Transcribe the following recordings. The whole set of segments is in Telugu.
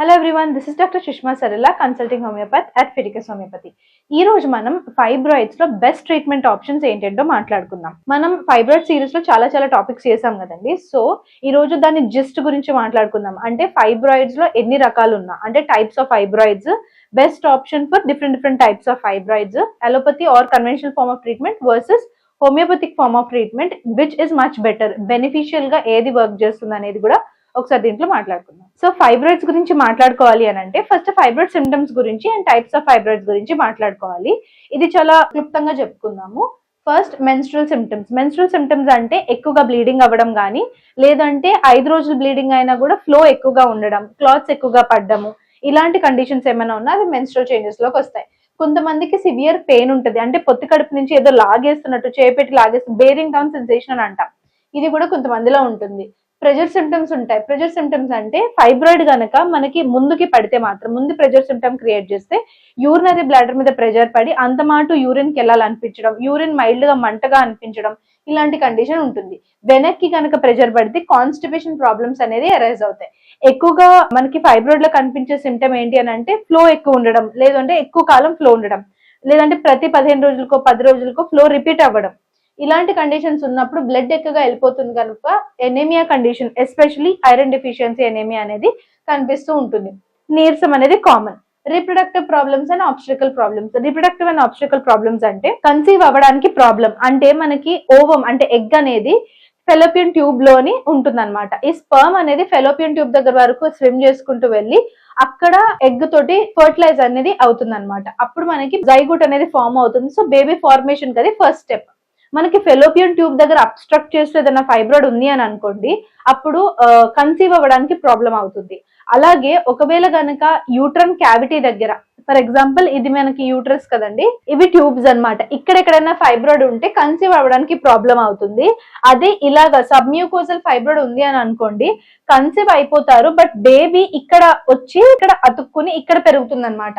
Hello everyone this is doctor Sushma Sarala consulting homeopathy at Fidicus homeopathy ఈ రోజు మనం ఫైబ్రాయిడ్స్లో బెస్ట్ ట్రీట్మెంట్ ఆప్షన్స్ ఏంటంటో మాట్లాడుకుందాం. మనం ఫైబ్రాయిడ్ సిరీస్లో చాలా చాలా టాపిక్స్ చేసాం కదండి. సో ఈ రోజు దాని జిస్ట్ గురించి మాట్లాడుకుందాం. అంటే ఫైబ్రాయిడ్స్లో ఎన్ని రకాలు ఉన్నా అంటే types of fibroids best option for different different types of fibroids allopathy or conventional form of treatment versus homeopathic form of treatment which is much better బెనిఫిషియల్గా ఏది వర్క్ చేస్తుంది అనేది కూడా ఒకసారి దీంట్లో మాట్లాడుకుందాం. సో ఫైబ్రాయిడ్స్ గురించి మాట్లాడుకోవాలి అని అంటే ఫస్ట్ ఫైబ్రాయిడ్ సిమ్టమ్స్ గురించి అండ్ టైప్స్ ఆఫ్ ఫైబ్రాయిడ్స్ గురించి మాట్లాడుకోవాలి. ఇది చాలా క్లుప్తంగా చెప్పుకుందాము. First menstrual symptoms menstrual symptoms అంటే ఎక్కువగా బ్లీడింగ్ అవ్వడం కానీ లేదంటే ఐదు రోజులు బ్లీడింగ్ అయినా కూడా ఫ్లో ఎక్కువగా ఉండడం క్లాత్స్ ఎక్కువగా పడ్డము ఇలాంటి కండిషన్స్ ఏమైనా ఉన్నా అవి మెన్స్ట్రల్ చేంజెస్లోకి వస్తాయి. కొంతమందికి సివియర్ పెయిన్ ఉంటుంది. అంటే పొత్తి కడుపు నుంచి ఏదో లాగేస్తున్నట్టు చేపెట్టి లాగేస్తు బేరింగ్ డౌన్ సెన్సేషన్ అని అంటాం. ఇది కూడా కొంతమందిలో ఉంటుంది. ప్రెజర్ సిమ్టమ్స్ ఉంటాయి. ప్రెజర్ సిమ్టమ్స్ అంటే ఫైబ్రాయిడ్ గనక మనకి ముందుకి పడితే మాత్రం ముందు ప్రెజర్ సిమ్టమ్ క్రియేట్ చేస్తే యూరినరీ బ్లాడర్ మీద ప్రెజర్ పడి అంత మాటు యూరిన్కి వెళ్ళాలనిపించడం యూరిన్ మైల్డ్గా మంటగా అనిపించడం ఇలాంటి కండిషన్ ఉంటుంది. వెనక్కి కనుక ప్రెజర్ పడితే కాన్స్టిపేషన్ ప్రాబ్లమ్స్ అనేది అరైజ్ అవుతాయి. ఎక్కువగా మనకి ఫైబ్రాయిడ్లో కనిపించే సిమ్టమ్ ఏంటి అని అంటే ఫ్లో ఎక్కువ ఉండడం లేదంటే ఎక్కువ కాలం ఫ్లో ఉండడం లేదంటే ప్రతి పదిహేను రోజులకో పది రోజులకో ఫ్లో రిపీట్ అవ్వడం. ఇలాంటి కండిషన్స్ ఉన్నప్పుడు బ్లడ్ ఎక్కువగా వెళ్ళిపోతుంది కనుక anaemia condition especially iron deficiency anaemia అనేది కనిపిస్తూ ఉంటుంది. నీరసం అనేది common reproductive problems and obstacle problems reproductive and obstacle problems అంటే కన్సీవ్ అవ్వడానికి ప్రాబ్లం అంటే మనకి ఓవం అంటే ఎగ్ అనేది ఫెలోపియన్ ట్యూబ్లోని ఉంటుంది అనమాట ఈ స్పర్మ్ అనేది ఫెలోపియన్ ట్యూబ్ దగ్గర వరకు స్విమ్ చేసుకుంటూ వెళ్ళి అక్కడ ఎగ్ తోటి ఫర్టిలైజ్ అనేది అవుతుంది అనమాట అప్పుడు మనకి జైగుట్ అనేది ఫామ్ అవుతుంది. సో బేబీ ఫార్మేషన్ కది ఫస్ట్ స్టెప్ మనకి ఫెలోపియన్ ట్యూబ్ దగ్గర అబ్స్ట్రక్ట్ చేస్తూ ఏదైనా ఫైబ్రాయిడ్ ఉంది అని అనుకోండి అప్పుడు కన్సీవ్ అవ్వడానికి ప్రాబ్లం అవుతుంది. అలాగే ఒకవేళ గనక యూట్రన్ క్యావిటీ దగ్గర ఫర్ ఎగ్జాంపుల్ ఇది మనకి యూట్రస్ కదండి ఇవి ట్యూబ్స్ అన్నమాట. ఇక్కడెక్కడైనా ఫైబ్రాయిడ్ ఉంటే కన్సీవ్ అవ్వడానికి ప్రాబ్లం అవుతుంది. అదే ఇలాగా సబ్మ్యూకోజల్ ఫైబ్రాయిడ్ ఉంది అని అనుకోండి కన్సీవ్ అయిపోతారు బట్ బేబీ ఇక్కడ వచ్చి ఇక్కడ అతుక్కుని ఇక్కడ పెరుగుతుంది అనమాట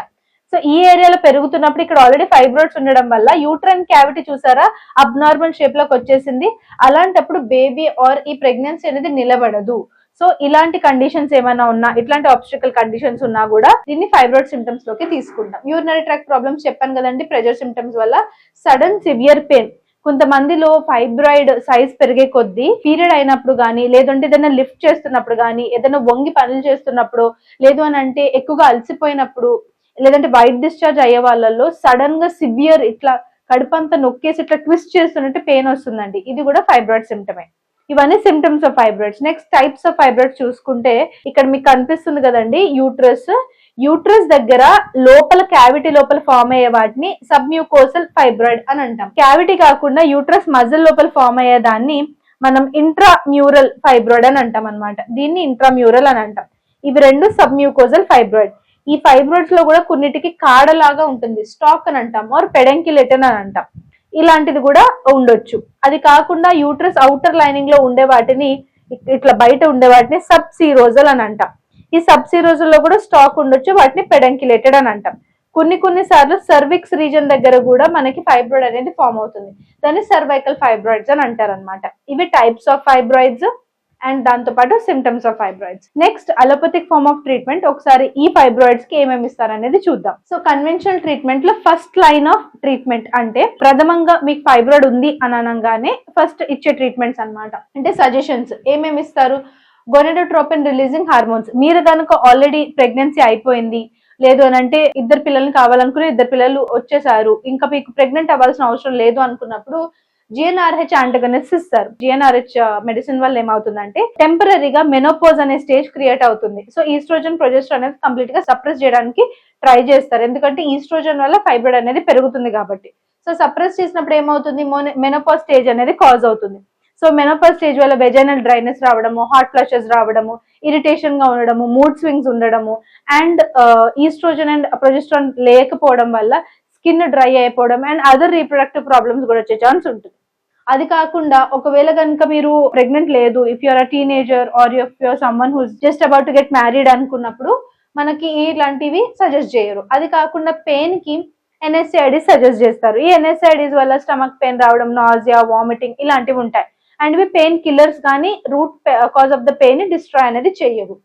సో ఈ ఏరియాలో పెరుగుతున్నప్పుడు ఇక్కడ ఆల్రెడీ ఫైబ్రోడ్స్ ఉండడం వల్ల యూట్రన్ క్యావిటీ చూసారా? అబ్నార్మల్ షేప్లోకి వచ్చేసింది. అలాంటప్పుడు బేబీ ఆర్ ఈ ప్రెగ్నెన్సీ అనేది నిలబడదు. సో ఇలాంటి కండిషన్స్ ఏమైనా ఉన్నా ఇట్లాంటి ఆబ్స్టికల్ కండిషన్స్ ఉన్నా కూడా దీన్ని ఫైబ్రాయిడ్ సిమ్టమ్స్లోకి తీసుకుంటాం. యూరినరీ ట్రాక్ ప్రాబ్లమ్స్ చెప్పాను కదండి ప్రెజర్ సిమ్టమ్స్ వల్ల సడన్ సివియర్ పెయిన్ కొంతమందిలో ఫైబ్రాయిడ్ సైజ్ పెరిగే కొద్దీ పీరియడ్ అయినప్పుడు కానీ లేదంటే ఏదైనా లిఫ్ట్ చేస్తున్నప్పుడు కానీ ఏదైనా వంగి పనులు చేస్తున్నప్పుడు లేదు అని అంటే ఎక్కువగా అలసిపోయినప్పుడు లేదంటే వైట్ డిశ్చార్జ్ అయ్యే వాళ్ళల్లో సడన్గా సివియర్ ఇట్లా కడుపంతా నొక్కేసి ఇట్లా ట్విస్ట్ చేస్తున్నట్టు పెయిన్ వస్తుందండి. ఇది కూడా ఫైబ్రాయిడ్ సిమ్టమే ఇవన్నీ symptoms of fibroids next types of fibroids చూసుకుంటే ఇక్కడ మీకు కనిపిస్తుంది కదండి యూట్రస్ యూట్రస్ దగ్గర లోపల క్యావిటీ లోపల ఫామ్ అయ్యే వాటిని సబ్మ్యూకోసల్ ఫైబ్రాయిడ్ అని అంటాం. క్యావిటీ కాకుండా యూట్రస్ మజిల్ లోపల ఫామ్ అయ్యే దాన్ని మనం ఇంట్రామ్యూరల్ ఫైబ్రాయిడ్ అని అంటాం అనమాట దీన్ని ఇంట్రామ్యూరల్ అని అంటాం. ఇవి రెండు సబ్మ్యూకోజల్ ఫైబ్రాయిడ్ ఈ ఫైబ్రాయిడ్స్లో కూడా కొన్నిటికి కాడలాగా ఉంటుంది. స్టాక్ అని అంటాం ఆర్ పెడంకిలెటన్ అని అంటాం. ఇలాంటిది కూడా ఉండొచ్చు. అది కాకుండా యూట్రస్ అవుటర్ లైనింగ్లో ఉండే వాటిని ఇట్లా బయట ఉండే వాటిని సబ్ సీరోజల్ అని అంటాం. ఈ సబ్ సీరోజల్లో కూడా స్టాక్ ఉండొచ్చు వాటిని పెడెంకిలేటెడ్ అని అంటాం. కొన్ని కొన్ని సార్లు సర్విక్స్ రీజన్ దగ్గర కూడా మనకి ఫైబ్రాయిడ్ అనేది ఫామ్ అవుతుంది. దాన్ని సర్వైకల్ ఫైబ్రాయిడ్స్ అని అంటారు అనమాట ఇవి టైప్స్ ఆఫ్ ఫైబ్రాయిడ్స్ అండ్ దాంతో పాటు symptoms of fibroids next allopathic form of treatment ఒకసారి ఈ ఫైబ్రాయిడ్స్కి ఏమేమి ఇస్తారు అనేది చూద్దాం. సో కన్వెన్షనల్ ట్రీట్మెంట్లో ఫస్ట్ లైన్ ఆఫ్ ట్రీట్మెంట్ అంటే ప్రథమంగా మీకు ఫైబ్రాయిడ్ ఉంది అని అనగానే ఫస్ట్ ఇచ్చే ట్రీట్మెంట్స్ అన్నమాట. అంటే సజెషన్స్ ఏమేమి ఇస్తారు? గొనెడోట్రోపిన్ రిలీజింగ్ హార్మోన్స్ మీరు కనుక ఆల్రెడీ ప్రెగ్నెన్సీ అయిపోయింది లేదు అని అంటే ఇద్దరు పిల్లల్ని కావాలనుకుని ఇద్దరు పిల్లలు వచ్చేసారు ఇంకా మీకు ప్రెగ్నెంట్ అవ్వాల్సిన అవసరం లేదు అనుకున్నప్పుడు జిఎన్ఆర్హెచ్ యాంటగనిస్ట్ ఇస్తారు జిఎన్ఆర్హెచ్ మెడిసిన్ వల్ల ఏమవుతుందంటే టెంపరీగా మెనోపోజ్ అనే స్టేజ్ క్రియేట్ అవుతుంది. సో ఈస్ట్రోజన్ ప్రొజెస్టర్ అనేది కంప్లీట్గా సప్రెస్ చేయడానికి ట్రై చేస్తారు. ఎందుకంటే ఈస్ట్రోజన్ వల్ల ఫైబ్రాయిడ్ అనేది పెరుగుతుంది కాబట్టి. సో సప్రెస్ చేసినప్పుడు ఏమవుతుంది? మెనోపాజ్ స్టేజ్ అనేది కాజ్ అవుతుంది. సో మెనోపాజ్ స్టేజ్ వల్ల వెజైనల్ డ్రైనెస్ రావడము హార్ట్ ఫ్లషెస్ రావడము ఇరిటేషన్గా ఉండడము మూడ్ స్వింగ్స్ ఉండడము అండ్ ఈస్ట్రోజన్ అండ్ ప్రొజెస్ట్రాన్ లేకపోవడం వల్ల స్కిన్ డ్రై అయిపోవడం అండ్ అదర్ రీప్రొడక్టివ్ ప్రాబ్లమ్స్ కూడా వచ్చే ఛాన్స్ ఉంటుంది. అది కాకుండా ఒకవేళ కనుక మీరు ప్రెగ్నెంట్ లేదు if you're a teenager or if you're someone who's just about to get married అనుకున్నప్పుడు మనకి ఇలాంటివి సజెస్ట్ చేయరు. అది కాకుండా పెయిన్కి ఎన్ఎస్ఐడిస్ సజెస్ట్ చేస్తారు. ఈ ఎన్ఎస్ఐడిస్ వల్ల స్టమక్ పెయిన్ రావడం నాజియా వామిటింగ్ ఇలాంటివి ఉంటాయి. అండ్ ఇవి పెయిన్ కిల్లర్స్ కానీ root cause of the pain destroy అనేది చేయవు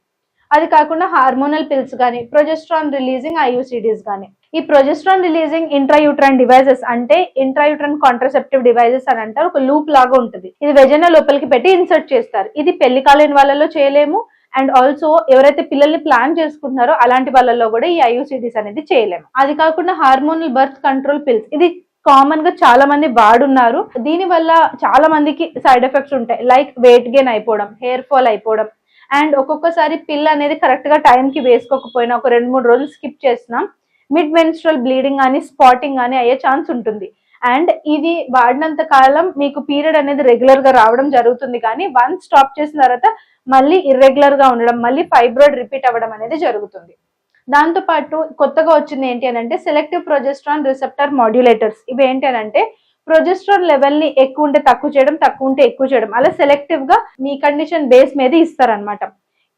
అది కాకుండా హార్మోనల్ పిల్స్ కానీ ప్రొజెస్ట్రాన్ రిలీజింగ్ ఐయుసిడీస్ కానీ ఈ ప్రొజెస్ట్రాన్ రిలీజింగ్ ఇంట్రాయూట్రన్ డివైజెస్ అంటే ఇంట్రాయూట్రన్ కాంట్రసెప్టివ్ డివైజెస్ అని అంటారు ఒక లూప్ లాగా ఉంటుంది. ఇది వెజన లోపలికి పెట్టి ఇన్సర్ట్ చేస్తారు. ఇది పెళ్ళి కాలేని వాళ్ళలో చేయలేము. అండ్ ఆల్సో ఎవరైతే పిల్లల్ని ప్లాన్ చేసుకుంటున్నారో అలాంటి వాళ్ళలో కూడా ఈ ఐయుసిడీస్ అనేది చేయలేము. అది కాకుండా హార్మోనల్ బర్త్ కంట్రోల్ పిల్స్ ఇది కామన్గా చాలా మంది వాడున్నారు. దీని వల్ల చాలా మందికి సైడ్ ఎఫెక్ట్స్ ఉంటాయి. లైక్ వెయిట్ గెయిన్ అయిపోవడం హెయిర్ ఫాల్ అయిపోవడం. అండ్ ఒక్కొక్కసారి పిల్ అనేది కరెక్ట్గా టైం కి వేసుకోకపోయినా ఒక రెండు మూడు రోజులు స్కిప్ చేసినాం మిడ్ మెన్స్ట్రల్ బ్లీడింగ్ కానీ స్పాటింగ్ కానీ అయ్యే ఛాన్స్ ఉంటుంది. అండ్ ఇది వాడినంత కాలం మీకు పీరియడ్ అనేది రెగ్యులర్గా రావడం జరుగుతుంది కానీ వన్ స్టాప్ చేసిన తర్వాత మళ్ళీ ఇర్రెగ్యులర్గా ఉండడం మళ్ళీ ఫైబ్రాయిడ్ రిపీట్ అవ్వడం అనేది జరుగుతుంది. దాంతో పాటు కొత్తగా వచ్చింది ఏంటి అని అంటే సెలెక్టివ్ ప్రొజెస్ట్రాన్ రిసెప్టర్ మాడ్యులేటర్స్. ఇవి ఏంటి అని అంటే ప్రొజెస్ట్రాన్ లెవెల్ని ఎక్కువ ఉంటే తక్కువ చేయడం తక్కువ ఉంటే ఎక్కువ చేయడం. అలా సెలెక్టివ్గా మీ కండిషన్ బేస్ మీద ఇస్తారనమాట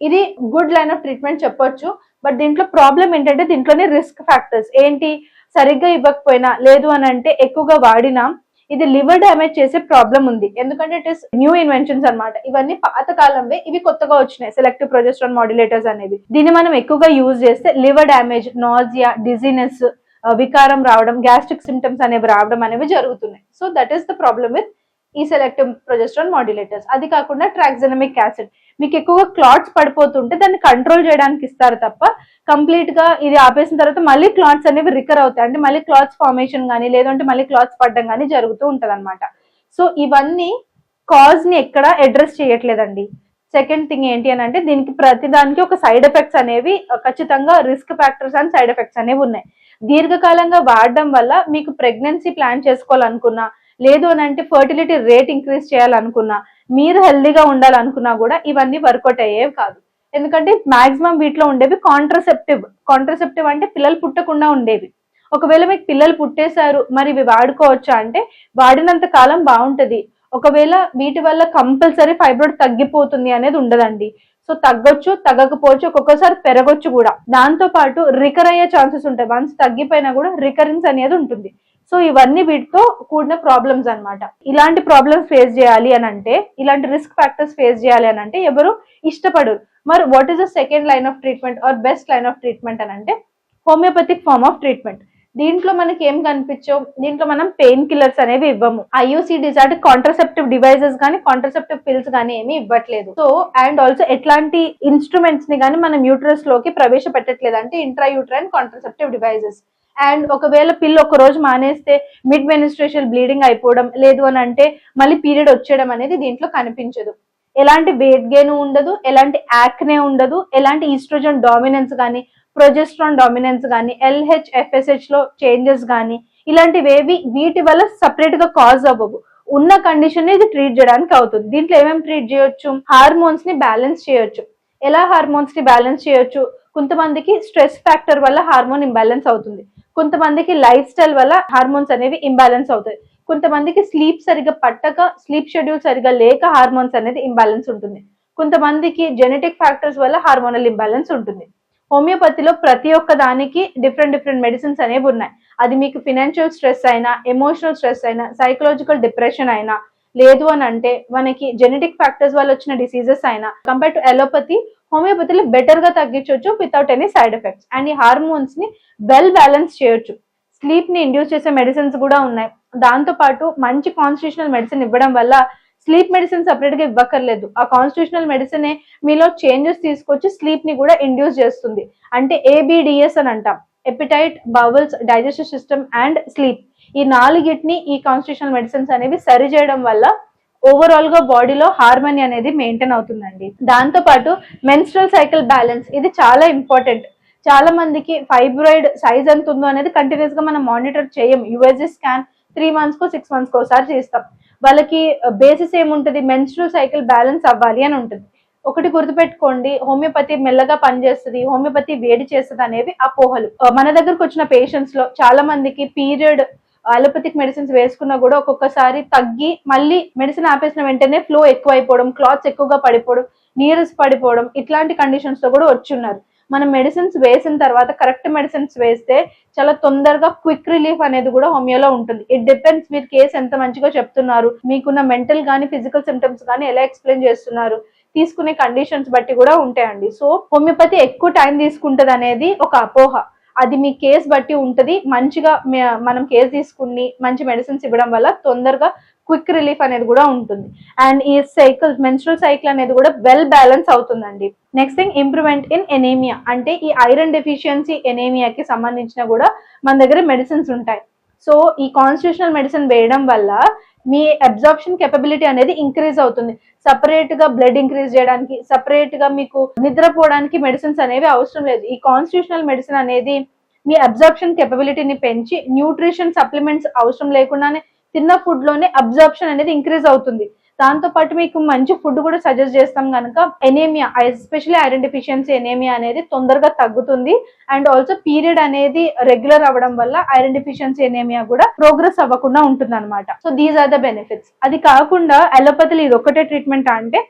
ఇది గుడ్ లైన్ ఆఫ్ ట్రీట్మెంట్ చెప్పొచ్చు. బట్ దీంట్లో ప్రాబ్లం ఏంటంటే దీంట్లోనే రిస్క్ ఫ్యాక్టర్స్ ఏంటి? సరిగ్గా ఇవ్వకపోయినా లేదు అని అంటే ఎక్కువగా వాడినా ఇది లివర్ డ్యామేజ్ చేసే ప్రాబ్లం ఉంది. ఎందుకంటే ఇట్ ఇస్ న్యూ ఇన్వెన్షన్స్ అన్నమాట. ఇవన్నీ పాత కాలంలో ఇవి కొత్తగా వచ్చినాయి సెలెక్టివ్ ప్రొజెస్ట్రాన్ మాడ్యులేటర్స్ అనేవి. దీన్ని మనం ఎక్కువగా యూజ్ చేస్తే లివర్ డ్యామేజ్ నాజియా డిజీనెస్ వికారం రావడం గ్యాస్ట్రిక్ సిమ్టమ్స్ అనేవి రావడం అనేవి జరుగుతున్నాయి. So that is the problem with ఈ సెలెక్టివ్ ప్రొజెస్ట్రాన్ మాడ్యులేటర్స్ అది కాకుండా ట్రాక్సెనమిక్ యాసిడ్ మీకు ఎక్కువగా క్లాట్స్ పడిపోతుంటే దాన్ని కంట్రోల్ చేయడానికి ఇస్తారు తప్ప కంప్లీట్గా ఇది ఆపేసిన తర్వాత మళ్ళీ క్లాట్స్ అనేవి రికర్ అవుతాయి. అంటే మళ్ళీ క్లాత్స్ ఫార్మేషన్ కానీ లేదంటే మళ్ళీ క్లాత్స్ పడడం కానీ జరుగుతూ ఉంటది అనమాట సో ఇవన్నీ కాజ్ని ఎక్కడ అడ్రస్ చేయట్లేదండి. సెకండ్ థింగ్ ఏంటి అని అంటే దీనికి ప్రతిదానికి ఒక సైడ్ ఎఫెక్ట్స్ అనేవి ఖచ్చితంగా risk factors and side effects అనేవి ఉన్నాయి. దీర్ఘకాలంగా వాడడం వల్ల మీకు ప్రెగ్నెన్సీ ప్లాన్ చేసుకోవాలనుకున్నా లేదు అని అంటే ఫర్టిలిటీ రేట్ ఇంక్రీజ్ చేయాలనుకున్నా మీరు హెల్దీగా ఉండాలనుకున్నా కూడా ఇవన్నీ వర్కౌట్ అయ్యేవి కాదు. ఎందుకంటే మాక్సిమం వీటిలో ఉండేవి కాంట్రసెప్టివ్ కాంట్రసెప్టివ్ అంటే పిల్లలు పుట్టకుండా ఉండేవి. ఒకవేళ మీకు పిల్లలు పుట్టేశారు మరి ఇవి వాడుకోవచ్చా అంటే వాడినంత కాలం బాగుంటుంది. ఒకవేళ వీటి వల్ల కంపల్సరీ ఫైబ్రాయిడ్ తగ్గిపోతుంది అనేది ఉండదండి. సో తగ్గొచ్చు తగ్గకపోవచ్చు ఒక్కొక్కసారి పెరగొచ్చు కూడా. దాంతో పాటు రికర్ అయ్యే ఛాన్సెస్ ఉంటాయి. వన్స్ తగ్గిపోయినా కూడా రికరెన్స్ అనేది ఉంటుంది. సో ఇవన్నీ వీటితో కూడిన ప్రాబ్లమ్స్ అన్నమాట. ఇలాంటి ప్రాబ్లమ్స్ ఫేస్ చేయాలి అని అంటే ఇలాంటి రిస్క్ ఫ్యాక్టర్స్ ఫేస్ చేయాలి అని అంటే ఎవరు ఇష్టపడరు. మరి what is the second line of treatment or best line of treatment అని అంటే హోమియోపతిక్ ఫార్మ్ ఆఫ్ ట్రీట్మెంట్ దీంట్లో మనకి ఏం కనిపించవు దీంట్లో మనం పెయిన్ కిల్లర్స్ అనేవి ఇవ్వము. ఐయూసీడీస్ అంటే కాంట్రసెప్టివ్ డివైజెస్ కానీ కాంట్రసెప్టివ్ పిల్స్ కానీ ఏమి ఇవ్వట్లేదు. సో అండ్ ఆల్సో ఎట్లాంటి ఇన్స్ట్రుమెంట్స్ని కానీ మనం యూట్రస్లోకి ప్రవేశపెట్టట్లేదు అంటే intra uterine contraceptive devices and ఒకవేళ పిల్ల ఒక రోజు మానేస్తే మిడ్ మెనిస్ట్రేషన్ బ్లీడింగ్ అయిపోవడం లేదు అని అంటే మళ్ళీ పీరియడ్ వచ్చేయడం అనేది దీంట్లో కనిపించదు. ఎలాంటి వెయిట్ గెయిన్ ఉండదు ఎలాంటి యాక్నే ఉండదు ఎలాంటి ఈస్ట్రోజన్ డామినెన్స్ కానీ ప్రొజెస్ట్రాన్ డామినెన్స్ కానీ ఎల్హెచ్ ఎఫ్ఎస్హెచ్లో చేంజెస్ కానీ ఇలాంటివేవి వీటి వల్ల సపరేట్గా కాజ్ అవ్వవు. ఉన్న కండిషన్ ఇది ట్రీట్ చేయడానికి అవుతుంది. దీంట్లో ఏమేమి ట్రీట్ చేయొచ్చు? హార్మోన్స్ని బ్యాలెన్స్ చేయొచ్చు. ఎలా హార్మోన్స్ని బ్యాలెన్స్ చేయొచ్చు? కొంతమందికి స్ట్రెస్ ఫ్యాక్టర్ వల్ల హార్మోన్ ఇంబ్యాలెన్స్ అవుతుంది. కొంతమందికి లైఫ్ స్టైల్ వల్ల హార్మోన్స్ అనేవి ఇంబ్యాలెన్స్ అవుతాయి. కొంతమందికి స్లీప్ సరిగా పట్టక స్లీప్ షెడ్యూల్ సరిగా లేక హార్మోన్స్ అనేది ఇంబ్యాలెన్స్ ఉంటుంది. కొంతమందికి జెనెటిక్ ఫ్యాక్టర్స్ వల్ల హార్మోనల్ ఇంబ్యాలెన్స్ ఉంటుంది. హోమియోపతిలో ప్రతి ఒక్క దానికి డిఫరెంట్ డిఫరెంట్ మెడిసిన్స్ అనేవి ఉన్నాయి. అది మీకు ఫినాన్షియల్ స్ట్రెస్ అయినా ఎమోషనల్ స్ట్రెస్ అయినా సైకలాజికల్ డిప్రెషన్ అయినా లేదు అని అంటే మనకి జెనెటిక్ ఫ్యాక్టర్స్ వల్ల వచ్చిన డిసీజెస్ అయినా కంపేర్ టు ఎలోపతి హోమియోపతిలో బెటర్గా తగ్గించవచ్చు without any side effects and ఈ హార్మోన్స్ని వెల్ బ్యాలెన్స్ చేయొచ్చు. స్లీప్ని ఇండ్యూస్ చేసే మెడిసిన్స్ కూడా ఉన్నాయి. దాంతో పాటు మంచి కాన్స్టిట్యూషనల్ మెడిసిన్ ఇవ్వడం వల్ల స్లీప్ మెడిసిన్ సపరేట్గా ఇవ్వక్కర్లేదు. ఆ కాన్స్టిట్యూషనల్ మెడిసిన్ మీలో చేంజెస్ తీసుకొచ్చి స్లీప్ని కూడా ఇండ్యూస్ చేస్తుంది. అంటే ఏబిడిఎస్ అని అంటాం. Appetite bowels digestive system and sleep ఈ నాలుగిటిని ఈ కాన్స్టిట్యూషనల్ మెడిసిన్స్ అనేవి సరి చేయడం వల్ల ఓవరాల్గా బాడీలో హార్మోని అనేది మెయింటైన్ అవుతుందండి. దాంతో పాటు మెన్స్ట్రల్ సైకిల్ బ్యాలెన్స్ ఇది చాలా ఇంపార్టెంట్ చాలా మందికి ఫైబ్రాయిడ్ సైజ్ ఎంత ఉందో అనేది కంటిన్యూస్గా మనం మానిటర్ చేయం. యుఎస్జి స్కాన్ త్రీ మంత్స్ కో సిక్స్ మంత్స్ ఒకసారి చేస్తాం. వాళ్ళకి uh, బేసిస్ ఏముంటది? మెన్స్ట్రల్ సైకిల్ బ్యాలెన్స్ అవ్వాలి అని ఉంటుంది. ఒకటి గుర్తుపెట్టుకోండి హోమియోపతి మెల్లగా పనిచేస్తుంది హోమియోపతి వేడి చేస్తుంది అనేవి అపోహలు. Uh, మన దగ్గరకు వచ్చిన పేషెంట్స్లో చాలా మందికి పీరియడ్ అలోపతిక్ మెడిసిన్స్ వేసుకున్నా కూడా ఒక్కొక్కసారి తగ్గి మళ్ళీ మెడిసిన్ ఆపేసిన వెంటనే ఫ్లో ఎక్కువ అయిపోవడం క్లాత్స్ ఎక్కువగా పడిపోవడం నీరస్ పడిపోవడం ఇట్లాంటి కండిషన్స్తో కూడా వచ్చున్నారు. మనం మెడిసిన్స్ వేసిన తర్వాత కరెక్ట్ మెడిసిన్స్ వేస్తే చాలా తొందరగా క్విక్ రిలీఫ్ అనేది కూడా హోమియోలో ఉంటుంది. ఇట్ డిపెండ్స్ మీరు కేసు ఎంత మంచిగా చెప్తున్నారు మీకున్న మెంటల్ కానీ ఫిజికల్ సిమ్టమ్స్ కానీ ఎలా ఎక్స్ప్లెయిన్ చేస్తున్నారు తీసుకునే కండిషన్స్ బట్టి కూడా ఉంటాయండి. సో హోమియోపతి ఎక్కువ టైం తీసుకుంటది అనేది ఒక అపోహ. అది మీ కేస్ బట్టి ఉంటుంది. మంచిగా మనం కేసు తీసుకుని మంచి మెడిసిన్స్ ఇవ్వడం వల్ల తొందరగా క్విక్ రిలీఫ్ అనేది కూడా ఉంటుంది. అండ్ ఈ సైకిల్ మెన్స్ట్రల్ సైకిల్ అనేది కూడా వెల్ బ్యాలెన్స్ అవుతుందండి. Next thing improvement in anaemia. అంటే ఈ ఐరన్ డెఫిషియన్సీ ఎనేమియాకి సంబంధించిన కూడా మన దగ్గర మెడిసిన్స్ ఉంటాయి. సో ఈ కాన్స్టిట్యూషనల్ మెడిసిన్ వేయడం వల్ల మీ అబ్జార్ప్షన్ కెపబిలిటీ అనేది ఇంక్రీజ్ అవుతుంది. సపరేట్గా బ్లడ్ ఇంక్రీజ్ చేయడానికి సపరేట్గా మీకు నిద్రపోవడానికి మెడిసిన్స్ అనేవి అవసరం లేదు. ఈ కాన్స్టిట్యూషనల్ మెడిసిన్ అనేది మీ అబ్జార్ప్షన్ కెపబిలిటీని పెంచి న్యూట్రిషన్ సప్లిమెంట్స్ అవసరం లేకుండానే తిన్న ఫుడ్లోనే అబ్జార్ప్షన్ అనేది ఇంక్రీజ్ అవుతుంది. దాంతో పాటు మీకు మంచి ఫుడ్ కూడా సజెస్ట్ చేస్తాం కనుక anaemia especially iron deficiency anaemia అనేది తొందరగా తగ్గుతుంది. అండ్ ఆల్సో పీరియడ్ అనేది రెగ్యులర్ అవ్వడం వల్ల ఐరన్ డెఫిషియన్సీ ఎనేమియా కూడా ప్రోగ్రెస్ అవ్వకుండా ఉంటుంది అనమాట so these are the benefits అది కాకుండా అలోపతిలో ఇది ఒకటే ట్రీట్మెంట్ అంటే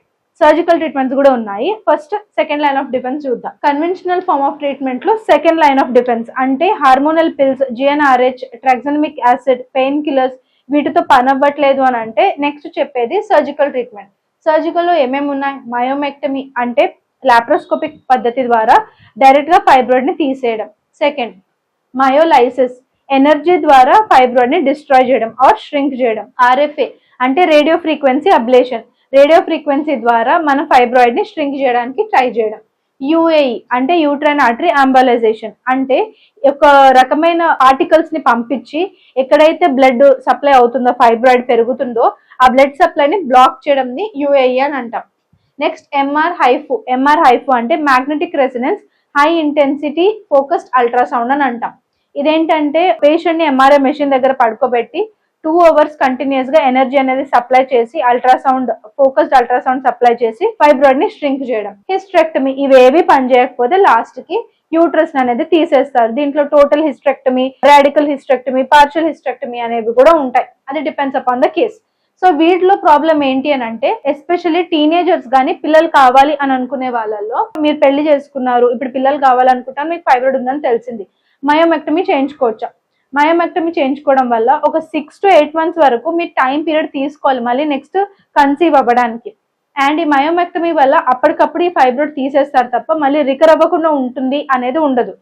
సర్జికల్ ట్రీట్మెంట్స్ కూడా ఉన్నాయి. First second line of defence చూద్దాం. కన్వెన్షనల్ ఫార్మ్ ఆఫ్ ట్రీట్మెంట్లో సెకండ్ లైన్ ఆఫ్ డిఫెన్స్ అంటే hormonal pills GnRH tranexamic acid pain killers వీటితో పని అవ్వట్లేదు అని అంటే నెక్స్ట్ చెప్పేది సర్జికల్ ట్రీట్మెంట్ సర్జికల్లో ఏమేమి ఉన్నాయి? మయోమెక్టమీ అంటే లాప్రోస్కోపిక్ పద్ధతి ద్వారా డైరెక్ట్గా ఫైబ్రాయిడ్ని తీసేయడం. సెకండ్ మయోలైసిస్ ఎనర్జీ ద్వారా ఫైబ్రాయిడ్ని డిస్ట్రాయ్ చేయడం ఆర్ ష్రింక్ చేయడం. ఆర్ఎఫ్ఏ అంటే radio frequency ablation radio frequency ద్వారా మన ఫైబ్రాయిడ్ని ష్రింక్ చేయడానికి ట్రై చేయడం. యుఏఈ అంటే యూట్రైన్ ఆర్టరీ అంబలైజేషన్ అంటే ఒక రకమైన ఆర్టికల్స్ని పంపించి ఎక్కడైతే బ్లడ్ సప్లై అవుతుందో ఫైబ్రాయిడ్ పెరుగుతుందో ఆ బ్లడ్ సప్లైని బ్లాక్ చేయడం ని యుఏఈ అని అంటాం. Next MR HIFU MR HIFU అంటే magnetic resonance high intensity focused ultrasound అని అంటాం. ఇదేంటంటే పేషెంట్ని ఎంఆర్ఐ మెషిన్ దగ్గర పడుకోబెట్టి టూ అవర్స్ కంటిన్యూస్గా ఎనర్జీ అనేది సప్లై చేసి అల్ట్రాసౌండ్ ఫోకస్డ్ అల్ట్రాసౌండ్ సప్లై చేసి ఫైబ్రాయిడ్ని స్ట్రింక్ చేయడం. హిస్ట్రెక్టమీ ఇవేవి పని చేయకపోతే లాస్ట్కి యూట్రస్ అనేది తీసేస్తారు. దీంట్లో total hysterectomy radical hysterectomy partial hysterectomy అనేవి కూడా ఉంటాయి. అది depends upon the case so వీటిలో ప్రాబ్లం ఏంటి అని అంటే ఎస్పెషల్లీ టీనేజర్స్ కానీ పిల్లలు కావాలి అని అనుకునే వాళ్ళల్లో మీరు పెళ్ళి చేసుకున్నారు ఇప్పుడు పిల్లలు కావాలనుకుంటారు మీకు ఫైబ్రాయిడ్ ఉందని తెలిసింది. మయోమెక్టమీ చేయించుకోవచ్చా? మయోమెక్టమీ చేయించుకోవడం వల్ల ఒక సిక్స్ టు ఎయిట్ మంత్స్ వరకు మీరు టైం పీరియడ్ తీసుకోవాలి మళ్ళీ నెక్స్ట్ కన్సీవ్ అవ్వడానికి. అండ్ ఈ మయోమెక్టమీ వల్ల అప్పటికప్పుడు ఈ ఫైబ్రాయిడ్ తీసేస్తారు తప్ప మళ్ళీ రికర్ అవ్వకుండా ఉంటుంది అనేది ఉండదు.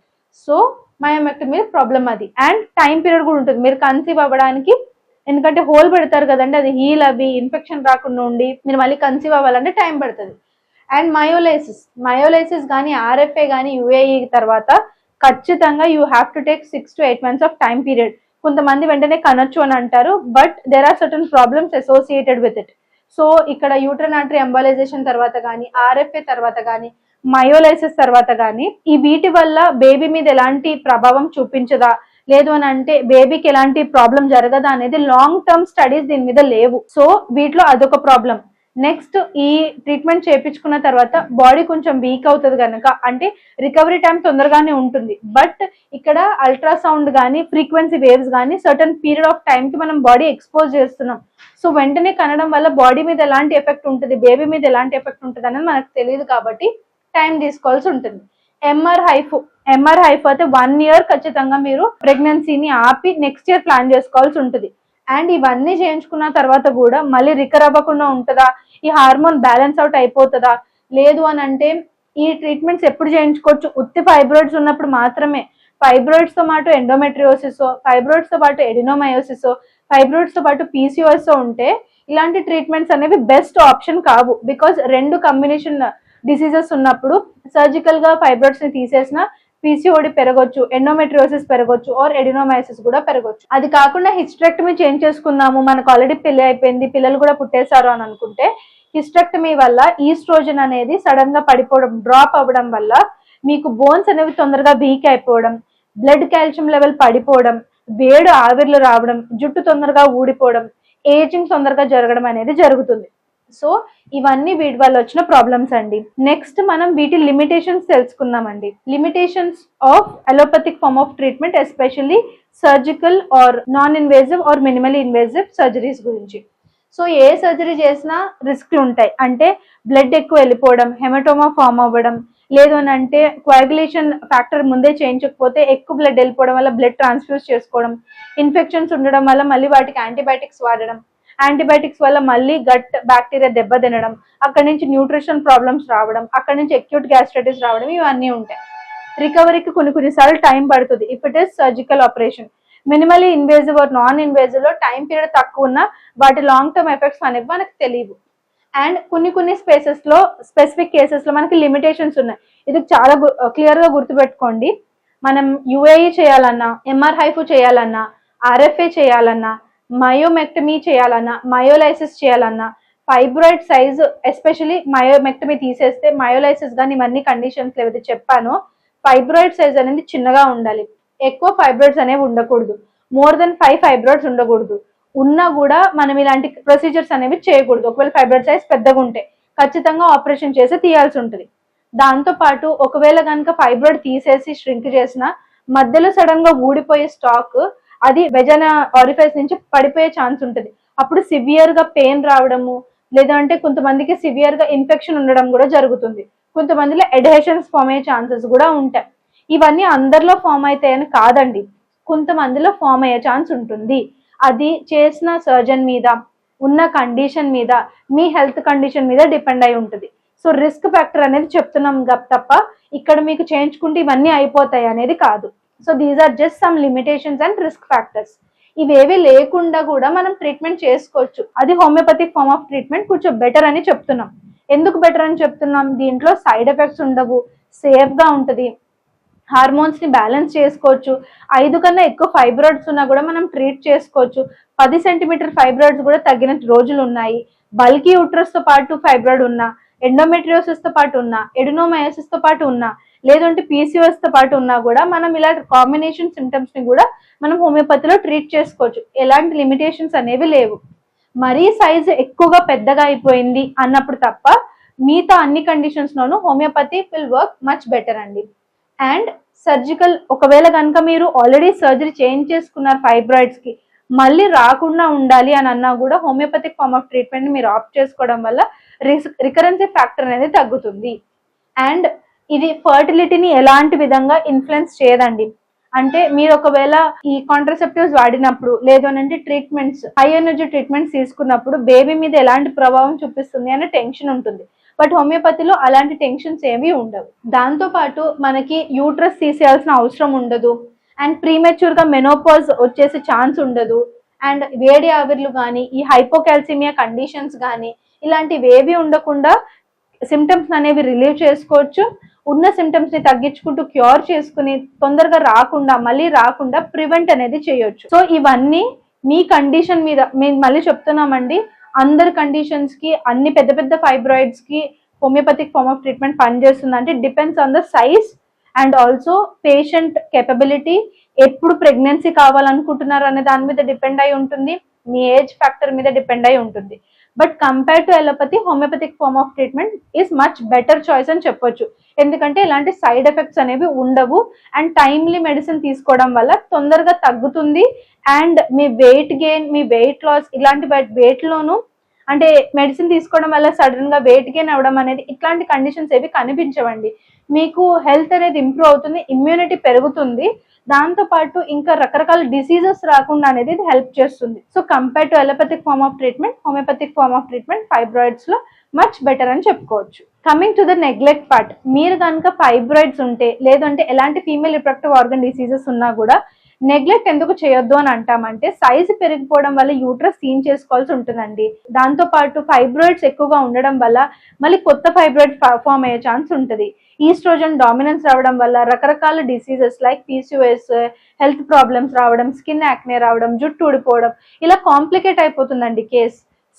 సో మయోమెక్టమీ ప్రాబ్లం అది. అండ్ టైం పీరియడ్ కూడా ఉంటుంది. మీరు కన్సీవ్ అవ్వడానికి ఎందుకంటే హోల్ పెడతారు కదండి అది హీల్ అవి ఇన్ఫెక్షన్ రాకుండా ఉండి మీరు మళ్ళీ కన్సీవ్ అవ్వాలంటే టైం పడుతుంది. అండ్ మయోలైసిస్ మయోలైసిస్ కానీ ఆర్ఎఫ్ఏ కానీ యుఏఈ తర్వాత ఖచ్చితంగా you have to take six to eight months of time period కొంతమంది వెంటనే కనొచ్చు అని అంటారు but there are certain problems associated with it so ఇక్కడ యూట్రనాటరీ ఎంబాలైజేషన్ తర్వాత కానీ ఆర్ఎఫ్ఏ తర్వాత కానీ మయోలైసిస్ తర్వాత కానీ ఈ వీటి వల్ల బేబీ మీద ఎలాంటి ప్రభావం చూపించదా? లేదు అని అంటే బేబీకి ఎలాంటి ప్రాబ్లం జరగదా అనేది లాంగ్ టర్మ్ స్టడీస్ దీని మీద లేవు. సో వీటిలో అదొక ప్రాబ్లం నెక్స్ట్ ఈ ట్రీట్మెంట్ చేయించుకున్న తర్వాత బాడీ కొంచెం వీక్ అవుతుంది కనుక అంటే రికవరీ టైం తొందరగానే ఉంటుంది. బట్ ఇక్కడ అల్ట్రాసౌండ్ కానీ ఫ్రీక్వెన్సీ వేవ్స్ కానీ సర్టన్ పీరియడ్ ఆఫ్ టైం కి మనం బాడీ ఎక్స్పోజ్ చేస్తున్నాం. సో వెంటనే కనడం వల్ల బాడీ మీద ఎలాంటి ఎఫెక్ట్ ఉంటుంది బేబీ మీద ఎలాంటి ఎఫెక్ట్ ఉంటుంది అనేది మనకు తెలియదు కాబట్టి టైం తీసుకోవాల్సి ఉంటుంది. ఎంఆర్ హైఫ్ ఎంఆర్ హైఫ్ అయితే వన్ ఇయర్ ఖచ్చితంగా మీరు ప్రెగ్నెన్సీని ఆపి నెక్స్ట్ ఇయర్ ప్లాన్ చేసుకోవాల్సి ఉంటుంది. అండ్ ఇవన్నీ చేయించుకున్న తర్వాత కూడా మళ్ళీ రికర్ అవ్వకుండా ఉంటుందా? ఈ హార్మోన్ బ్యాలెన్స్ అవుట్ అయిపోతుందా? లేదు అని అంటే ఈ ట్రీట్మెంట్స్ ఎప్పుడు చేయించుకోవచ్చు? ఉత్తి ఫైబ్రాయిడ్స్ ఉన్నప్పుడు మాత్రమే. ఫైబ్రాయిడ్స్తో పాటు ఎండోమెట్రియోసిస్ ఫైబ్రాయిడ్స్తో పాటు ఎడినోమయోసిస్ ఫైబ్రాయిడ్స్తో పాటు పీసీఓఎస్ ఉంటే ఇలాంటి ట్రీట్మెంట్స్ అనేవి బెస్ట్ ఆప్షన్ కావు. బికాస్ రెండు కాంబినేషన్ డిసీజెస్ ఉన్నప్పుడు సర్జికల్గా ఫైబ్రాయిడ్స్ని తీసేసిన పీసీఓడి పెరగొచ్చు ఎండోమెట్రియోసిస్ పెరగొచ్చు ఆర్ ఎడినోమైసిస్ కూడా పెరగొచ్చు. అది కాకుండా హిస్ట్రెక్టమీ చేంజ్ చేసుకుందాము మనకు ఆల్రెడీ పెళ్ళి అయిపోయింది పిల్లలు కూడా పుట్టేశారు అని అనుకుంటే హిస్ట్రెక్టమీ వల్ల ఈస్ట్రోజన్ అనేది సడన్గా పడిపోవడం డ్రాప్ అవ్వడం వల్ల మీకు బోన్స్ అనేవి తొందరగా వీక్ అయిపోవడం బ్లడ్ కాల్షియం లెవెల్ పడిపోవడం వేడు ఆవిర్లు రావడం జుట్టు తొందరగా ఊడిపోవడం ఏజింగ్ తొందరగా జరగడం అనేది జరుగుతుంది. సో ఇవన్నీ వీటి వల్ల వచ్చిన ప్రాబ్లమ్స్ అండి. నెక్స్ట్ మనం వీటి లిమిటేషన్స్ తెలుసుకుందామండి. Limitations of allopathic form of treatment especially surgical or non invasive or minimal invasive surgeries గురించి. సో ఏ సర్జరీ చేసినా రిస్క్లు ఉంటాయి. అంటే బ్లడ్ ఎక్కువ వెళ్ళిపోవడం హెమటోమా ఫామ్ అవ్వడం లేదు అని అంటే కోయాగులేషన్ ఫ్యాక్టర్ ముందే చేయించకపోతే ఎక్కువ బ్లడ్ వెళ్ళిపోవడం వల్ల బ్లడ్ ట్రాన్స్ఫ్యూజ్ చేసుకోవడం ఇన్ఫెక్షన్స్ ఉండడం వల్ల మళ్ళీ వాటికి యాంటీబయాటిక్స్ వాడడం యాంటీబయాటిక్స్ వల్ల మళ్ళీ గట్ బ్యాక్టీరియా దెబ్బ తినడం అక్కడ నుంచి న్యూట్రిషన్ ప్రాబ్లమ్స్ రావడం అక్కడ నుంచి అక్యూట్ గ్యాస్ట్రైటిస్ రావడం ఇవన్నీ ఉంటాయి. రికవరీకి కొన్ని కొన్నిసార్లు టైం పడుతుంది. If it is surgical operation minimally invasive or non ఇన్వేజివ్లో time period తక్కువ ఉన్న వాటి లాంగ్ టర్మ్ ఎఫెక్ట్స్ అనేవి మనకు తెలియవు. అండ్ కొన్ని కొన్ని స్పేసెస్లో స్పెసిఫిక్ కేసెస్లో మనకి లిమిటేషన్స్ ఉన్నాయి. ఇది చాలా క్లియర్గా గుర్తుపెట్టుకోండి. మనం యుఏఈ చేయాలన్నా ఎంఆర్ హైఫు చేయాలన్నా ఆర్ఎఫ్ఏ చేయాలన్నా మయోమెక్టమీ చేయాలన్నా మయోలైసిస్ చేయాలన్నా ఫైబ్రాయిడ్ సైజు ఎస్పెషలీ మయోమెక్టమీ తీసేస్తే మయోలైసిస్ కానీ ఇవన్నీ కండిషన్స్ ఏవైతే చెప్పానో. ఫైబ్రాయిడ్ సైజ్ అనేది చిన్నగా ఉండాలి. ఎక్కువ ఫైబ్రాయిడ్స్ అనేవి ఉండకూడదు. మోర్ దెన్ ఫైవ్ ఫైబ్రాయిడ్స్ ఉండకూడదు. ఉన్నా కూడా మనం ఇలాంటి ప్రొసీజర్స్ అనేవి చేయకూడదు. ఒకవేళ ఫైబ్రాయిడ్ సైజ్ పెద్దగా ఉంటే ఖచ్చితంగా ఆపరేషన్ చేసి తీయాల్సి ఉంటుంది. దాంతో పాటు ఒకవేళ కనుక ఫైబ్రాయిడ్ తీసేసి ష్రింక్ చేసిన మధ్యలో సడన్గా ఊడిపోయే స్టాక్ అది వెజన ఆరిఫైస్ నుంచి పడిపోయే ఛాన్స్ ఉంటుంది. అప్పుడు సివియర్గా పెయిన్ రావడము లేదంటే కొంతమందికి సివియర్గా ఇన్ఫెక్షన్ ఉండడం కూడా జరుగుతుంది. కొంతమందిలో ఎడ్హెషన్స్ ఫామ్ అయ్యే ఛాన్సెస్ కూడా ఉంటాయి. ఇవన్నీ అందరిలో ఫామ్ అవుతాయని కాదండి. కొంతమందిలో ఫామ్ అయ్యే ఛాన్స్ ఉంటుంది. అది చేసిన సర్జన్ మీద ఉన్న కండిషన్ మీద మీ హెల్త్ కండిషన్ మీద డిపెండ్ అయి ఉంటుంది. సో రిస్క్ ఫ్యాక్టర్ అనేది చెప్తున్నాం తప్ప ఇక్కడ మీకు చేయించుకుంటే ఇవన్నీ అయిపోతాయి అనేది కాదు. So these are just some limitations and risk factors ఇవేవి లేకుండా కూడా మనం ట్రీట్మెంట్ చేసుకోవచ్చు. అది హోమియోపతిక్ ఫార్మ్ ఆఫ్ ట్రీట్మెంట్ కొంచెం బెటర్ అని చెప్తున్నాం. ఎందుకు బెటర్ అని చెప్తున్నాం? దీంట్లో సైడ్ ఎఫెక్ట్స్ ఉండవు. సేఫ్గా హార్మోన్స్ని హార్మోన్స్ని బ్యాలెన్స్ చేసుకోవచ్చు. ఐదు కన్నా ఎక్కువ ఫైబ్రాయిడ్స్ ఉన్నా కూడా మనం ట్రీట్ చేసుకోవచ్చు. పది సెంటీమీటర్ ఫైబ్రాయిడ్స్ కూడా తగ్గిన రోజులు ఉన్నాయి. బల్కీ యూట్రస్తో పాటు ఫైబ్రాయిడ్ ఉన్నా ఎండోమెట్రియోసిస్తో పాటు ఉన్నా ఎడినోమయోసిస్తో పాటు ఉన్నా లేదంటే పీసీఓఎస్తో పాటు ఉన్నా కూడా మనం ఇలా కాంబినేషన్ సిమ్టమ్స్ని కూడా మనం హోమియోపతిలో ట్రీట్ చేసుకోవచ్చు. ఎలాంటి లిమిటేషన్స్ అనేవి లేవు. మరీ సైజు ఎక్కువగా పెద్దగా అయిపోయింది అన్నప్పుడు తప్ప మిగతా అన్ని కండిషన్స్ లోనూ homeopathy will work much better అండి. అండ్ సర్జికల్ ఒకవేళ కనుక మీరు ఆల్రెడీ సర్జరీ చేంజ్ చేసుకున్నారు ఫైబ్రాయిడ్స్కి మళ్ళీ రాకుండా ఉండాలి అని అన్నా కూడా హోమియోపతిక్ ఫార్మ్ ఆఫ్ ట్రీట్మెంట్ మీరు ఆప్ట్ చేసుకోవడం వల్ల రికరెన్సీ ఫ్యాక్టర్ అనేది తగ్గుతుంది. అండ్ ఇది ఫర్టిలిటీని ఎలాంటి విధంగా ఇన్ఫ్లుయెన్స్ చేయదండి. అంటే మీరు ఒకవేళ ఈ కాంట్రసెప్టివ్స్ వాడినప్పుడు లేదు అంటే ట్రీట్మెంట్స్ హై ఎనర్జీ ట్రీట్మెంట్స్ తీసుకున్నప్పుడు బేబీ మీద ఎలాంటి ప్రభావం చూపిస్తుంది అనే టెన్షన్ ఉంటుంది. బట్ హోమియోపతిలో అలాంటి టెన్షన్స్ ఏమీ ఉండవు. దాంతో పాటు మనకి యూట్రస్ తీసేయాల్సిన అవసరం ఉండదు. అండ్ ప్రీమెచ్యూర్గా మెనోపాజ్ వచ్చేసే ఛాన్స్ ఉండదు. అండ్ వేడి ఆవిర్లు కానీ ఈ హైపోకాల్సిమియా కండిషన్స్ కానీ ఇలాంటివి ఏవి ఉండకుండా సిమ్టమ్స్ అనేవి రిలీవ్ చేసుకోవచ్చు. ఉన్న సిమ్టమ్స్ని తగ్గించుకుంటూ క్యూర్ చేసుకుని తొందరగా రాకుండా మళ్ళీ రాకుండా ప్రివెంట్ అనేది చేయొచ్చు. సో ఇవన్నీ మీ కండిషన్ మీద మేము మళ్ళీ చెప్తున్నామండి. అందరి కండిషన్స్కి అన్ని పెద్ద పెద్ద ఫైబ్రాయిడ్స్కి హోమియోపతిక్ ఫార్మ్ ఆఫ్ ట్రీట్మెంట్ పనిచేస్తుంది అంటే depends on the size and also patient capability ఎప్పుడు ప్రెగ్నెన్సీ కావాలనుకుంటున్నారు అనే దాని మీద డిపెండ్ అయి ఉంటుంది. మీ ఏజ్ ఫ్యాక్టర్ మీద డిపెండ్ అయి ఉంటుంది. But compare to allopathy homeopathic form of treatment is much better choice అని చెప్పొచ్చు. ఎందుకంటే ఇలాంటి సైడ్ ఎఫెక్ట్స్ అనేవి ఉండవు. అండ్ టైమ్లీ మెడిసిన్ తీసుకోవడం వల్ల తొందరగా తగ్గుతుంది. అండ్ మీ వెయిట్ గెయిన్ మీ వెయిట్ లాస్ ఇలాంటి వెయిట్లోనూ అంటే మెడిసిన్ తీసుకోవడం వల్ల సడన్గా వెయిట్ గెయిన్ అవ్వడం అనేది ఇట్లాంటి కండిషన్స్ ఏవి కనిపించవండి. మీకు హెల్త్ అనేది ఇంప్రూవ్ అవుతుంది ఇమ్యూనిటీ పెరుగుతుంది. దాంతో పాటు ఇంకా రకరకాల డిసీజెస్ రాకుండా అనేది ఇది హెల్ప్ చేస్తుంది. So compare to allopathic form of treatment homeopathic form of treatment ఫైబ్రాయిడ్స్లో much better అని చెప్పుకోవచ్చు. Coming to the neglect part మీరు కనుక ఫైబ్రాయిడ్స్ ఉంటే లేదంటే ఎలాంటి ఫీమేల్ రిప్రొడక్టివ్ ఆర్గన్ డిసీజెస్ ఉన్నా కూడా నెగ్లెక్ట్ ఎందుకు చేయొద్దు అని అంటామంటే సైజు పెరిగిపోవడం వల్ల యూట్రస్ సీన్ చేసుకోవాల్సి ఉంటుందండి. దాంతో పాటు ఫైబ్రాయిడ్స్ ఎక్కువగా ఉండడం వల్ల మళ్ళీ కొత్త ఫైబ్రాయిడ్ ఫామ్ అయ్యే ఛాన్స్ ఉంటుంది. ఈస్ట్రోజన్ డామినెన్స్ రావడం వల్ల రకరకాల diseases like PCOS health problems రావడం స్కిన్ యాక్నే రావడం జుట్టు ఊడిపోవడం ఇలా కాంప్లికేట్ అయిపోతుందండి కేస్.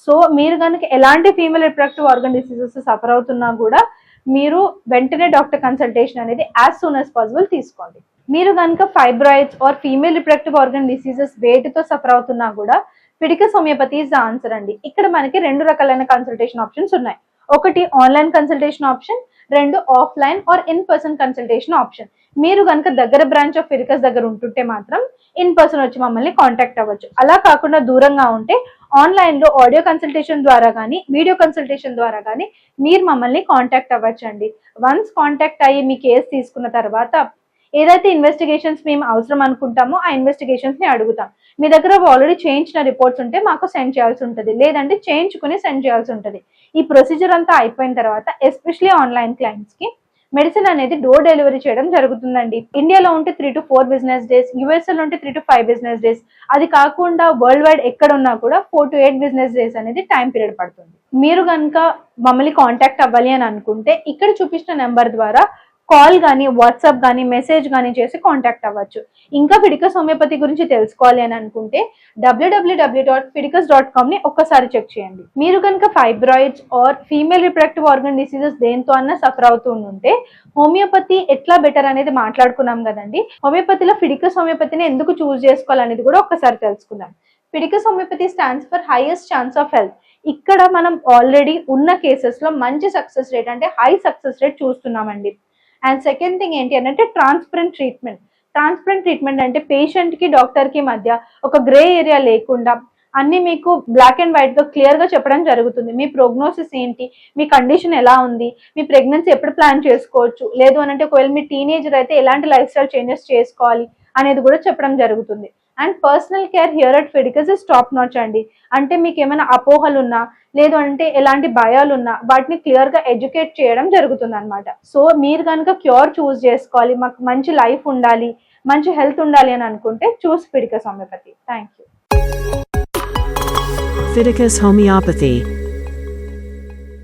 సో మీరు కనుక ఎలాంటి female reproductive organ diseases suffer అవుతున్నా కూడా మీరు వెంటనే డాక్టర్ కన్సల్టేషన్ అనేది యాజ్ సూన్ యాజ్ పాసిబుల్ తీసుకోండి. మీరు కనుక fibroids or female reproductive organ diseases వేటితో suffer అవుతున్నా కూడా Fidicus homeopathy is the answer అండి. ఇక్కడ మనకి రెండు రకాలైన కన్సల్టేషన్ ఆప్షన్స్ ఉన్నాయి. ఒకటి ఆన్లైన్ కన్సల్టేషన్ ఆప్షన్ రెండు offline or in person consultation option మీరు కనుక దగ్గర బ్రాంచ్ ఆఫ్ ఫిరికస్ దగ్గర ఉంటుంటే మాత్రం ఇన్ పర్సన్ వచ్చి మమ్మల్ని కాంటాక్ట్ అవ్వచ్చు. అలా కాకుండా దూరంగా ఉంటే ఆన్లైన్లో ఆడియో కన్సల్టేషన్ ద్వారా కానీ వీడియో కన్సల్టేషన్ ద్వారా కానీ మీరు మమ్మల్ని కాంటాక్ట్ అవ్వచ్చు అండి వన్స్ కాంటాక్ట్ అయ్యి మీ కేసు తీసుకున్న తర్వాత ఏదైతే ఇన్వెస్టిగేషన్స్ మేము అవసరం అనుకుంటామో ఆ ఇన్వెస్టిగేషన్స్ని అడుగుతాం. మీ దగ్గర ఆల్రెడీ చేయించిన రిపోర్ట్స్ ఉంటే మాకు సెండ్ చేయాల్సి ఉంటుంది. లేదంటే చేయించుకుని సెండ్ చేయాల్సి ఉంటుంది. ఈ ప్రొసీజర్ అంతా అయిపోయిన తర్వాత ఎస్పెషలీ ఆన్లైన్ క్లయింట్స్కి మెడిసిన్ అనేది డోర్ డెలివరీ చేయడం జరుగుతుందండి. ఇండియాలో ఉంటే three to four business days యూఎస్ఏలో ఉంటే three to five business days అది కాకుండా వరల్డ్ వైడ్ ఎక్కడ ఉన్నా కూడా four to eight business days అనేది టైం పీరియడ్ పడుతుంది. మీరు కనుక మమ్మల్ని కాంటాక్ట్ అవ్వాలి అని అనుకుంటే ఇక్కడ చూపించిన నెంబర్ ద్వారా కాల్ కానీ వాట్సాప్ కానీ మెసేజ్ కానీ చేసి కాంటాక్ట్ అవ్వచ్చు. ఇంకా ఫిడికస్ హోమియోపతి గురించి తెలుసుకోవాలి అని అనుకుంటే W W W dot Fiticus dot కామ్ని ఒక్కసారి చెక్ చేయండి. మీరు కనుక fibroids or female reproductive organ diseases దేంతో అన్నా సఫర్ అవుతూ ఉంటే హోమియోపతి ఎట్లా బెటర్ అనేది మాట్లాడుకున్నాం కదండి. హోమియోపతిలో ఫిడికస్ హోమియోపతిని ఎందుకు చూస్ చేసుకోవాలనేది కూడా ఒక్కసారి తెలుసుకుందాం. Fiticus homeopathy stands for highest chance of health ఇక్కడ మనం ఆల్రెడీ ఉన్న కేసెస్లో మంచి సక్సెస్ రేట్ అంటే హై సక్సెస్ రేట్ చూస్తున్నామండి. అండ్ సెకండ్ థింగ్ ఏంటి అంటే ట్రాన్స్పరెంట్ ట్రీట్మెంట్ ట్రాన్స్పరెంట్ ట్రీట్మెంట్ అంటే పేషెంట్కి డాక్టర్కి మధ్య ఒక గ్రే ఏరియా లేకుండా అన్ని మీకు బ్లాక్ అండ్ వైట్గా క్లియర్గా చెప్పడం జరుగుతుంది. మీ ప్రోగ్నోసిస్ ఏంటి? మీ కండిషన్ ఎలా ఉంది? మీ ప్రెగ్నెన్సీ ఎప్పుడు ప్లాన్ చేసుకోవచ్చు? లేదు అని అంటే ఒకవేళ మీ టీనేజర్ అయితే ఎలాంటి లైఫ్ స్టైల్ చేంజెస్ చేసుకోవాలి? అనేది కూడా చెప్పడం జరుగుతుంది. And personal care here at Fiticus is top notch అండి. అంటే మీకు ఏమైనా అపోహలు ఉన్నా లేదు అంటే ఎలాంటి భయాలు ఉన్నా వాటిని క్లియర్గా ఎడ్యుకేట్ చేయడం జరుగుతుంది అనమాట సో మీరు కనుక క్యూర్ చూస్ చేసుకోవాలి మాకు మంచి లైఫ్ ఉండాలి మంచి హెల్త్ ఉండాలి అని అనుకుంటే choose Fiticus homeopathy. Thank you Fiticus Homeopathy